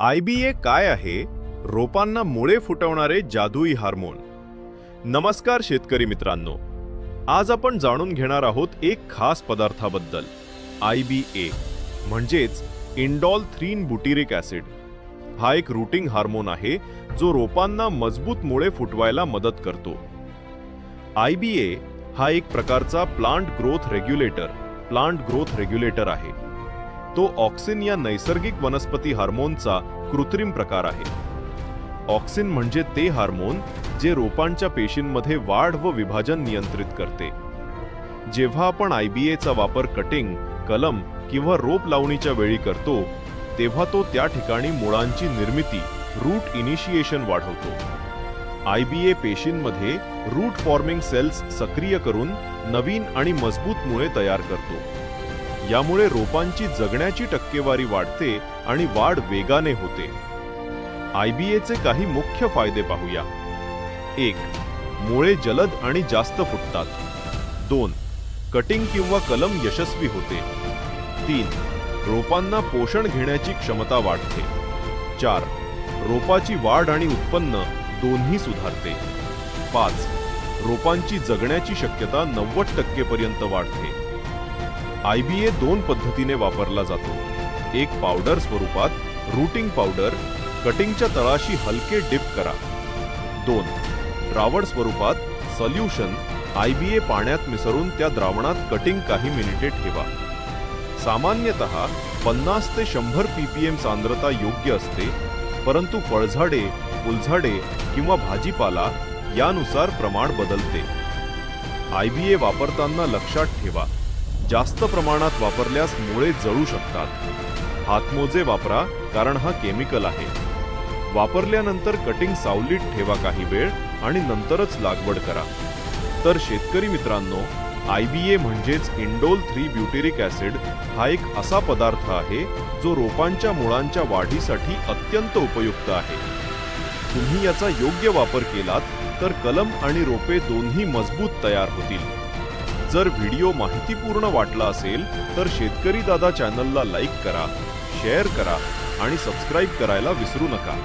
I B ए काय आहे? रोपांना मुळे फुटवणारे जादुई हार्मोन. नमस्कार शेतकरी मित्रांनो. आज आपण जाणून घेणार आहोत एक खास पदार्थाबद्दल. आय बी ए म्हणजेच इंडॉल थ्रीन बुटिरिक ॲसिड. हा एक रूटिंग हार्मोन आहे जो रोपांना मजबूत मुळे फुटवायला मदत करतो. आय बी ए हा एक प्रकारचा plant growth regulator plant growth regulator आहे. तो ऑक्सिन या नैसर्गिक वनस्पती हार्मोनचा कृत्रिम प्रकार आहे. ऑक्सिन म्हणजे ते हार्मोन जे रोपांच्या पेशींमध्ये वाढ व विभाजन नियंत्रित करते. जेव्हा आपण आय बी एचा वापर कटिंग कलम किंवा रोप लावणीच्या वेळी करतो तेव्हा तो त्या ठिकाणी मुळांची निर्मिती रूट इनिशिएशन वाढवतो. आय बी ए पेशींमध्ये रूट फॉर्मिंग सेल्स सक्रिय करून नवीन आणि मजबूत मुळे तयार करतो. यामुळे रोपांची जगण्याची टक्केवारी वाढते आणि वाढ वेगाने होते. आयबीएचे काही मुख्य फायदे पाहूया. एक मुळे जलद आणि जास्त फुटतात. दोन कटिंग किंवा कलम यशस्वी होते. तीन रोपांना पोषण घेण्याची क्षमता वाढते. चार रोपाची वाढ आणि उत्पन्न दोन्ही सुधारते. पाच रोपांची जगण्याची शक्यता नव्वद टक्केपर्यंत वाढते. आयबीए दोन पद्धतीने वापरला जातो. एक पावडर स्वरूपात रूटिंग पावडर कटिंगच्या तळाशी हलके डिप करा. दोन द्रावण स्वरूपात सोल्युशन आयबीए पाण्यात मिसळून त्या द्रावणात कटिंग काही मिनिटे ठेवा. सामान्यतः पन्नास ते शंभर पीपीएम सांद्रता योग्य असते परंतु फळझाडे फुलझाडे किंवा भाजीपाला यानुसार प्रमाण बदलते. आयबीए वापरताना लक्षात ठेवा. जास्त प्रमाणात वापरल्यास मुळे जळू शकतात. हातमोजे वापरा कारण हा केमिकल आहे. वापरल्यानंतर कटिंग सावलीत ठेवा काही वेळ आणि नंतरच लागवड करा. तर शेतकरी मित्रांनो आय बी ए म्हणजेच इंडोल थ्री ब्युटेरिक ॲसिड हा एक असा पदार्थ आहे जो रोपांच्या मुळांच्या वाढीसाठी अत्यंत उपयुक्त आहे. तुम्ही याचा योग्य वापर केलात तर कलम आणि रोपे दोन्ही मजबूत तयार होतील. जर व्हिडिओ माहितीपूर्ण वाटला असेल तर शेतकरी दादा चॅनलला लाईक करा शेअर करा आणि सबस्क्राईब करायला विसरू नका.